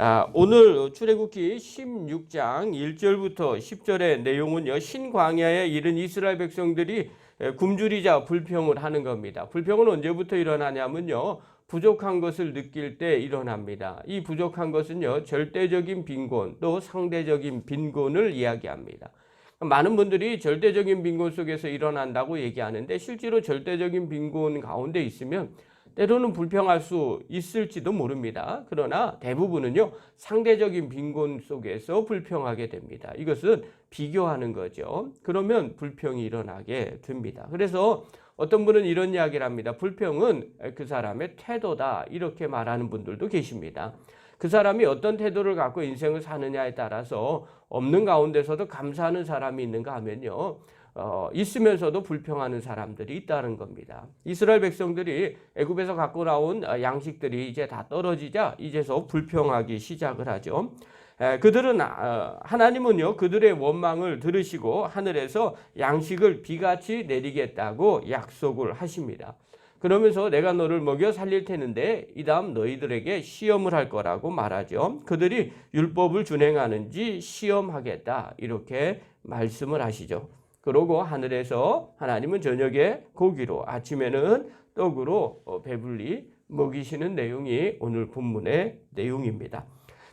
아, 오늘 출애굽기 16장 1절부터 10절의 내용은요. 신광야에 이른 이스라엘 백성들이 에, 굶주리자 불평을 하는 겁니다. 불평은 언제부터 일어나냐면요. 부족한 것을 느낄 때 일어납니다. 이 부족한 것은요. 절대적인 빈곤 또 상대적인 빈곤을 이야기합니다. 많은 분들이 절대적인 빈곤 속에서 일어난다고 얘기하는데 실제로 절대적인 빈곤 가운데 있으면 때로는 불평할 수 있을지도 모릅니다. 그러나 대부분은요, 상대적인 빈곤 속에서 불평하게 됩니다. 이것은 비교하는 거죠. 그러면 불평이 일어나게 됩니다. 그래서 어떤 분은 이런 이야기를 합니다. 불평은 그 사람의 태도다. 이렇게 말하는 분들도 계십니다. 그 사람이 어떤 태도를 갖고 인생을 사느냐에 따라서 없는 가운데서도 감사하는 사람이 있는가 하면요. 어, 있으면서도 불평하는 사람들이 있다는 겁니다. 이스라엘 백성들이 애굽에서 갖고 나온 어, 양식들이 이제 다 떨어지자 이제서 불평하기 시작을 하죠. 에, 그들은 어, 하나님은요 그들의 원망을 들으시고 하늘에서 양식을 비같이 내리겠다고 약속을 하십니다. 그러면서 내가 너를 먹여 살릴 테는데 이 다음 너희들에게 시험을 할 거라고 말하죠. 그들이 율법을 준행하는지 시험하겠다 이렇게 말씀을 하시죠. 그러고 하늘에서 하나님은 저녁에 고기로 아침에는 떡으로 어, 배불리 먹이시는 내용이 오늘 본문의 내용입니다.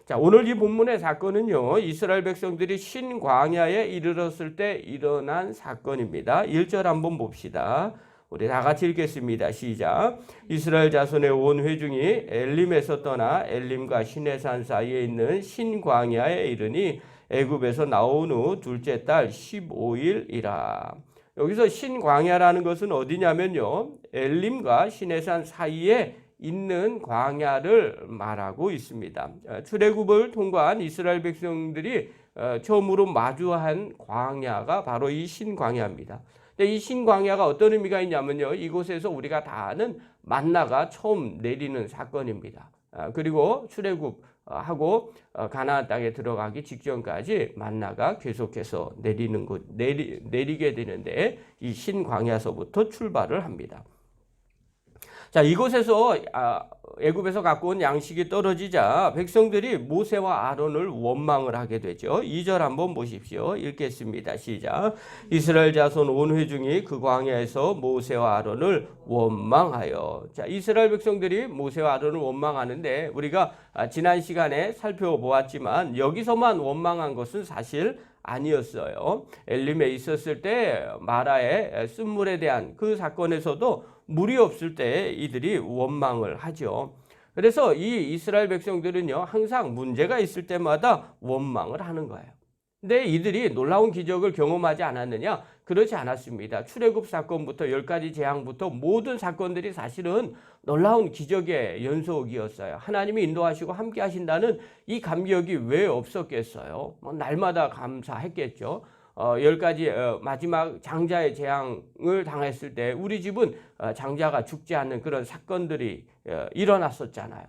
자, 오늘 이 본문의 사건은요, 이스라엘 백성들이 신광야에 이르렀을 때 일어난 사건입니다. 1절 한번 봅시다. 우리 다 같이 읽겠습니다. 시작. 이스라엘 자손의 온 회중이 엘림에서 떠나 엘림과 시내산 사이에 있는 신광야에 이르니 애굽에서 나온 후 둘째 달 15일이라. 여기서 신광야라는 것은 어디냐면요. 엘림과 시내산 사이에 있는 광야를 말하고 있습니다. 어, 출애굽을 통과한 이스라엘 백성들이 어, 처음으로 마주한 광야가 바로 이 신광야입니다. 근데 이 신광야가 어떤 의미가 있냐면요. 이곳에서 우리가 다 아는 만나가 처음 내리는 사건입니다. 아, 그리고 출애굽 하고 어, 가나안 땅에 들어가기 직전까지 만나가 계속해서 내리는 것 내리, 내리게 되는데 이 신광야서부터 출발을 합니다. 자 이곳에서 아, 애굽에서 갖고 온 양식이 떨어지자 백성들이 모세와 아론을 원망을 하게 되죠. 2절 한번 보십시오. 읽겠습니다. 시작. 이스라엘 자손 온 회중이 그 광야에서 모세와 아론을 원망하여. 자, 이스라엘 백성들이 모세와 아론을 원망하는데 우리가 아, 지난 시간에 살펴보았지만 여기서만 원망한 것은 사실 아니었어요. 엘림에 있었을 때 마라의 쓴물에 대한 그 사건에서도 물이 없을 때 이들이 원망을 하죠. 그래서 이 이스라엘 백성들은요, 항상 문제가 있을 때마다 원망을 하는 거예요. 근데 이들이 놀라운 기적을 경험하지 않았느냐? 그렇지 않았습니다. 출애굽 사건부터 열 가지 재앙부터 모든 사건들이 사실은 놀라운 기적의 연속이었어요. 하나님이 인도하시고 함께 하신다는 이 감격이 왜 없었겠어요? 뭐 날마다 감사했겠죠. 어, 열 가지 어, 마지막 장자의 재앙을 당했을 때 우리 집은 어, 장자가 죽지 않는 그런 사건들이 어, 일어났었잖아요.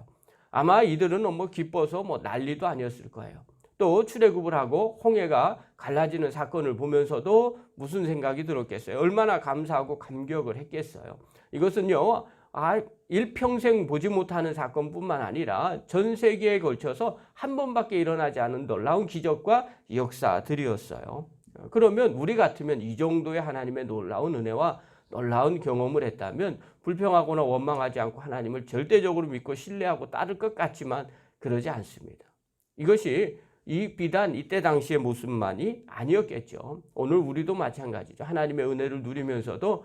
아마 이들은 너무 기뻐서 뭐 난리도 아니었을 거예요. 또 출애굽을 하고 홍해가 갈라지는 사건을 보면서도 무슨 생각이 들었겠어요? 얼마나 감사하고 감격을 했겠어요. 이것은요, 아, 일평생 보지 못하는 사건뿐만 아니라 전 세계에 걸쳐서 한 번밖에 일어나지 않은 놀라운 기적과 역사들이었어요. 그러면 우리 같으면 이 정도의 하나님의 놀라운 은혜와 놀라운 경험을 했다면 불평하거나 원망하지 않고 하나님을 절대적으로 믿고 신뢰하고 따를 것 같지만 그러지 않습니다. 이것이 이 비단 이때 당시의 모습만이 아니었겠죠. 오늘 우리도 마찬가지죠. 하나님의 은혜를 누리면서도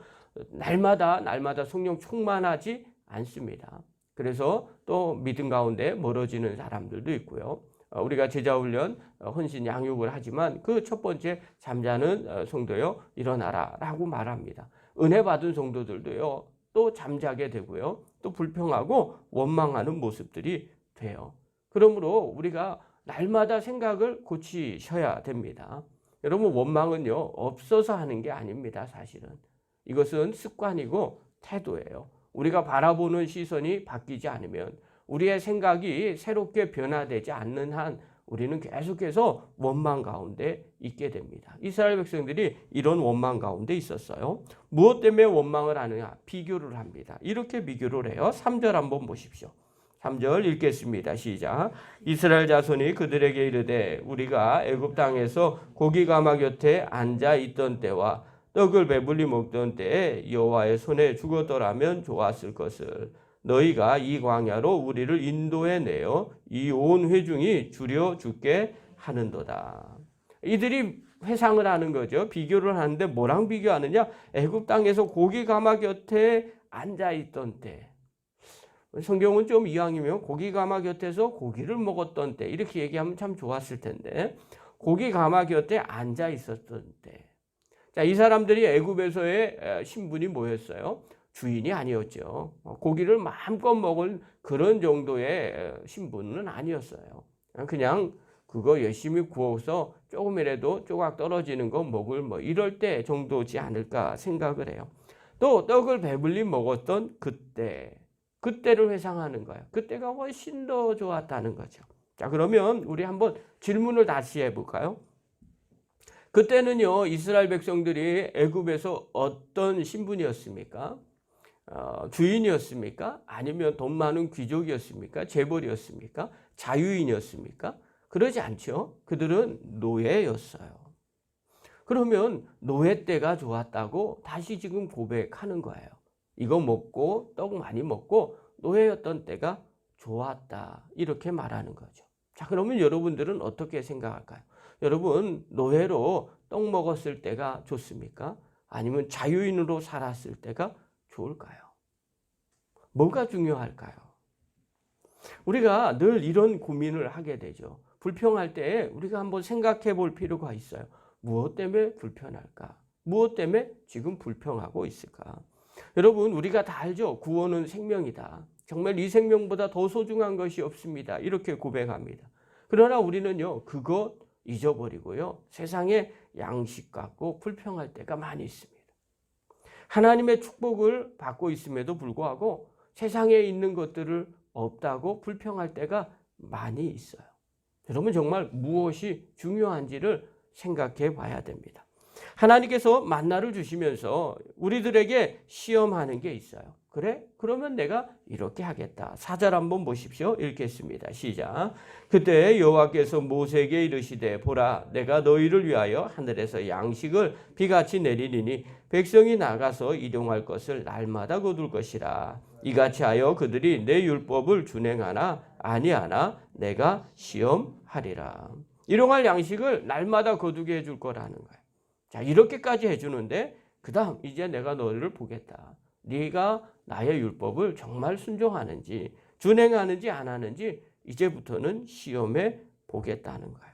날마다 날마다 성령 충만하지 않습니다. 그래서 또 믿음 가운데 멀어지는 사람들도 있고요. 어, 우리가 제자 훈련, 어, 헌신 양육을 하지만 그 첫 번째 잠자는 어, 성도요 일어나라 라고 말합니다. 은혜 받은 성도들도요 또 잠자게 되고요 또 불평하고 원망하는 모습들이 돼요. 그러므로 우리가 날마다 생각을 고치셔야 됩니다. 여러분 원망은요 없어서 하는 게 아닙니다. 사실은 이것은 습관이고 태도예요. 우리가 바라보는 시선이 바뀌지 않으면 우리의 생각이 새롭게 변화되지 않는 한 우리는 계속해서 원망 가운데 있게 됩니다. 이스라엘 백성들이 이런 원망 가운데 있었어요. 무엇 때문에 원망을 하느냐? 비교를 합니다. 이렇게 비교를 해요. 3절 한번 보십시오. 3절 읽겠습니다. 시작. 이스라엘 자손이 그들에게 이르되 우리가 애굽 땅에서 고기 가마 곁에 앉아 있던 때와 떡을 배불리 먹던 때에 여호와의 손에 죽었더라면 좋았을 것을 너희가 이 광야로 우리를 인도해 내어 이 온 회중이 줄여 죽게 하는도다. 이들이 회상을 하는 거죠. 비교를 하는데 뭐랑 비교하느냐? 애굽 땅에서 고기 가마 곁에 앉아 있던 때. 성경은 좀 이왕이면 고기 가마 곁에서 고기를 먹었던 때 이렇게 얘기하면 참 좋았을 텐데 고기 가마 곁에 앉아 있었던 때. 자, 이 사람들이 애굽에서의 신분이 뭐였어요? 주인이 아니었죠. 고기를 마음껏 먹을 그런 정도의 신분은 아니었어요. 그냥 그거 열심히 구워서 조금이라도 조각 떨어지는 거 먹을 뭐 이럴 때 정도지 않을까 생각을 해요. 또 떡을 배불리 먹었던 그때, 그때를 회상하는 거예요. 그때가 훨씬 더 좋았다는 거죠. 자, 그러면 우리 한번 질문을 다시 해볼까요? 그때는요 이스라엘 백성들이 애굽에서 어떤 신분이었습니까? 어, 주인이었습니까? 아니면 돈 많은 귀족이었습니까? 재벌이었습니까? 자유인이었습니까? 그러지 않죠. 그들은 노예였어요. 그러면 노예 때가 좋았다고 다시 지금 고백하는 거예요. 이거 먹고 떡 많이 먹고 노예였던 때가 좋았다. 이렇게 말하는 거죠. 자, 그러면 여러분들은 어떻게 생각할까요? 여러분, 노예로 떡 먹었을 때가 좋습니까? 아니면 자유인으로 살았을 때가 좋을까요? 뭐가 중요할까요? 우리가 늘 이런 고민을 하게 되죠. 불평할 때 우리가 한번 생각해 볼 필요가 있어요. 무엇 때문에 불편할까? 무엇 때문에 지금 불평하고 있을까? 여러분, 우리가 다 알죠? 구원은 생명이다. 정말 이 생명보다 더 소중한 것이 없습니다. 이렇게 고백합니다. 그러나 우리는요, 그것 잊어버리고요, 세상의 양식 갖고 불평할 때가 많이 있습니다. 하나님의 축복을 받고 있음에도 불구하고 세상에 있는 것들을 없다고 불평할 때가 많이 있어요. 여러분 정말 무엇이 중요한지를 생각해 봐야 됩니다. 하나님께서 만나를 주시면서 우리들에게 시험하는 게 있어요. 그래? 그러면 내가 이렇게 하겠다. 사절 한번 보십시오. 읽겠습니다. 시작. 그때 여호와께서 모세에게 이르시되 보라 내가 너희를 위하여 하늘에서 양식을 비같이 내리니 백성이 나가서 이동할 것을 날마다 거둘 것이라. 이같이 하여 그들이 내 율법을 준행하나 아니하나 내가 시험하리라. 일용할 양식을 날마다 거두게 해줄 거라는 거예요. 자 이렇게까지 해주는데 그 다음 이제 내가 너를 보겠다. 네가 나의 율법을 정말 순종하는지 준행하는지 안 하는지 이제부터는 시험해 보겠다는 거예요.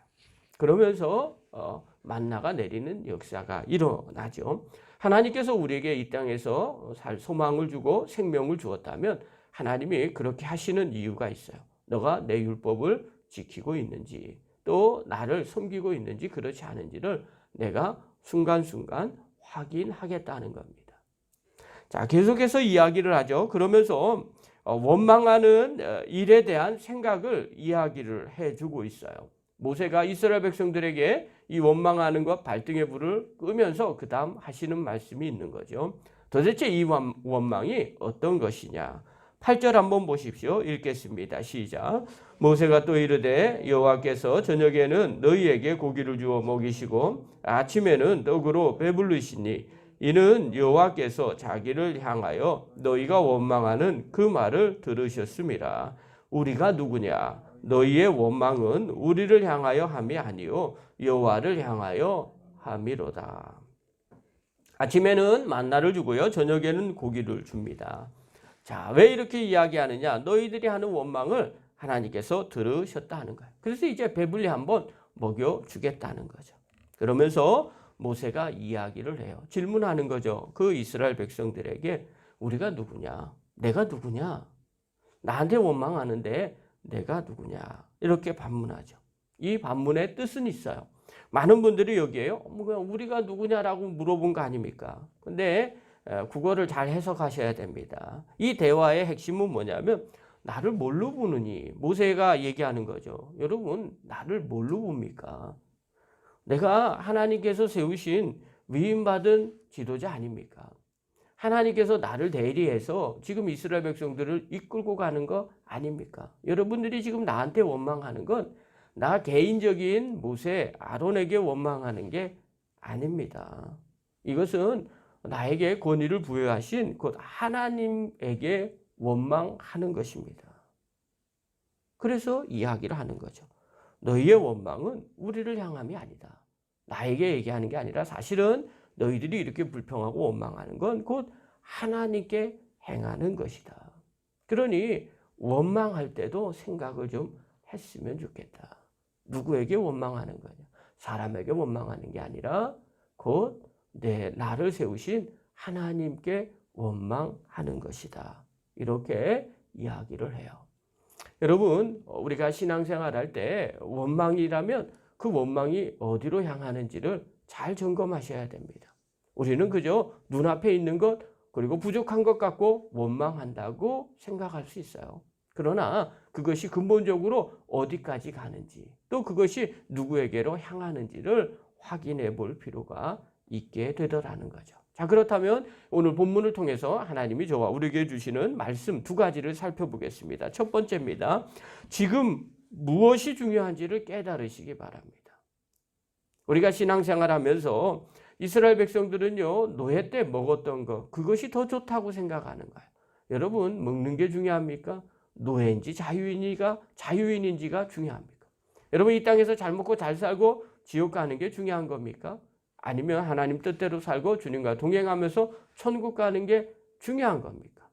그러면서 어, 만나가 내리는 역사가 일어나죠. 하나님께서 우리에게 이 땅에서 살 소망을 주고 생명을 주었다면 하나님이 그렇게 하시는 이유가 있어요. 너가 내 율법을 지키고 있는지 또 나를 섬기고 있는지 그렇지 않은지를 내가 순간순간 확인하겠다는 겁니다. 자, 계속해서 이야기를 하죠. 그러면서 어, 원망하는 어, 일에 대한 생각을 이야기를 해주고 있어요. 모세가 이스라엘 백성들에게 이 원망하는 것 발등에 불을 끄면서 그 다음 하시는 말씀이 있는 거죠. 도대체 이 원망이 어떤 것이냐? 8절 한번 보십시오. 읽겠습니다. 시작. 모세가 또 이르되 여호와께서 저녁에는 너희에게 고기를 주어 먹이시고 아침에는 떡으로 배불르시니 이는 여호와께서 자기를 향하여 너희가 원망하는 그 말을 들으셨습니다. 우리가 누구냐? 너희의 원망은 우리를 향하여 함이 아니요 여호와를 향하여 함이로다. 아침에는 만나를 주고요. 저녁에는 고기를 줍니다. 자, 왜 이렇게 이야기하느냐? 너희들이 하는 원망을 하나님께서 들으셨다 하는 거예요. 그래서 이제 배불리 한번 먹여 주겠다는 거죠. 그러면서 모세가 이야기를 해요. 질문하는 거죠. 그 이스라엘 백성들에게 우리가 누구냐? 내가 누구냐? 나한테 원망하는데 내가 누구냐? 이렇게 반문하죠. 이 반문의 뜻은 있어요. 많은 분들이 여기에요. 뭐 우리가 누구냐라고 물어본 거 아닙니까? 근데 국어를 잘 해석하셔야 됩니다. 이 대화의 핵심은 뭐냐면 나를 뭘로 보느니 모세가 얘기하는 거죠. 여러분 나를 뭘로 봅니까? 내가 하나님께서 세우신 위임받은 지도자 아닙니까? 하나님께서 나를 대리해서 지금 이스라엘 백성들을 이끌고 가는 거 아닙니까? 여러분들이 지금 나한테 원망하는 건 나 개인적인 모세 아론에게 원망하는 게 아닙니다. 이것은 나에게 권위를 부여하신 곧 하나님에게 원망하는 것입니다. 그래서 이야기를 하는 거죠. 너희의 원망은 우리를 향함이 아니다. 나에게 얘기하는 게 아니라 사실은 너희들이 이렇게 불평하고 원망하는 건 곧 하나님께 행하는 것이다. 그러니 원망할 때도 생각을 좀 했으면 좋겠다. 누구에게 원망하는 거냐? 사람에게 원망하는 게 아니라 곧 내 나를 세우신 하나님께 원망하는 것이다. 이렇게 이야기를 해요. 여러분, 우리가 신앙생활 할때 원망이라면 그 원망이 어디로 향하는지를 잘 점검하셔야 됩니다. 우리는 그저 눈앞에 있는 것 그리고 부족한 것 갖고 원망한다고 생각할 수 있어요. 그러나 그것이 근본적으로 어디까지 가는지 또 그것이 누구에게로 향하는지를 확인해 볼 필요가 있게 되더라는 거죠. 자, 그렇다면 오늘 본문을 통해서 하나님이 저와 우리에게 주시는 말씀 두 가지를 살펴보겠습니다. 첫 번째입니다. 지금 무엇이 중요한지를 깨달으시기 바랍니다. 우리가 신앙생활 하면서 이스라엘 백성들은요, 노예 때 먹었던 것, 그것이 더 좋다고 생각하는 거예요. 여러분, 먹는 게 중요합니까? 노예인지 자유인이가, 자유인인지가 중요합니까? 여러분, 이 땅에서 잘 먹고 잘 살고 지옥 가는 게 중요한 겁니까? 아니면 하나님 뜻대로 살고 주님과 동행하면서 천국 가는 게 중요한 겁니까?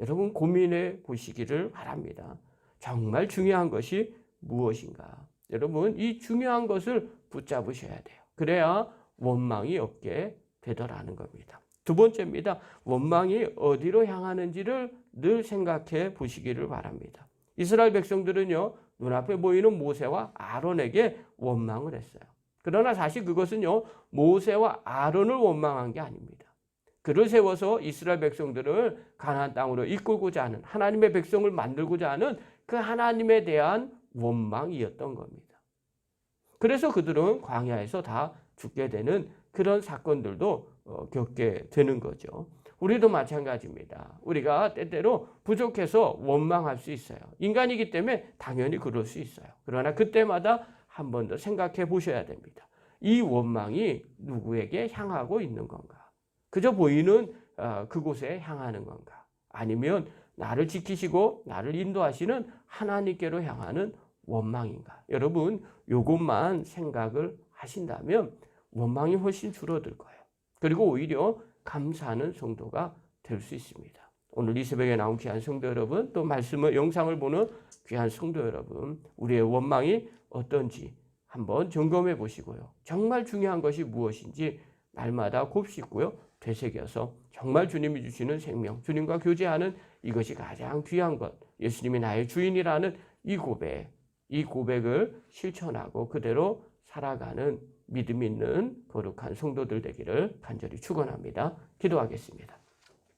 여러분, 고민해 보시기를 바랍니다. 정말 중요한 것이 무엇인가? 여러분, 이 중요한 것을 붙잡으셔야 돼요. 그래야 원망이 없게 되더라는 겁니다. 두 번째입니다. 원망이 어디로 향하는지를 늘 생각해 보시기를 바랍니다. 이스라엘 백성들은요, 눈앞에 보이는 모세와 아론에게 원망을 했어요. 그러나 사실 그것은요, 모세와 아론을 원망한 게 아닙니다. 그를 세워서 이스라엘 백성들을 가나안 땅으로 이끌고자 하는 하나님의 백성을 만들고자 하는 그 하나님에 대한 원망이었던 겁니다. 그래서 그들은 광야에서 다 죽게 되는 그런 사건들도 어, 겪게 되는 거죠. 우리도 마찬가지입니다. 우리가 때때로 부족해서 원망할 수 있어요. 인간이기 때문에 당연히 그럴 수 있어요. 그러나 그때마다 한 번 더 생각해 보셔야 됩니다. 이 원망이 누구에게 향하고 있는 건가? 그저 보이는 어, 그곳에 향하는 건가? 아니면 나를 지키시고 나를 인도하시는 하나님께로 향하는 원망인가? 여러분, 요것만 생각을 하신다면 원망이 훨씬 줄어들 거예요. 그리고 오히려 감사하는 성도가 될 수 있습니다. 오늘 이 새벽에 나온 귀한 성도 여러분, 또 말씀을 영상을 보는 귀한 성도 여러분, 우리의 원망이 어떤지 한번 점검해 보시고요. 정말 중요한 것이 무엇인지 날마다 곱씹고요. 되새겨서 정말 주님이 주시는 생명, 주님과 교제하는 이것이 가장 귀한 것, 예수님이 나의 주인이라는 이 고백, 이 고백을 실천하고 그대로 살아가는 믿음 있는 거룩한 성도들 되기를 간절히 축원합니다. 기도하겠습니다.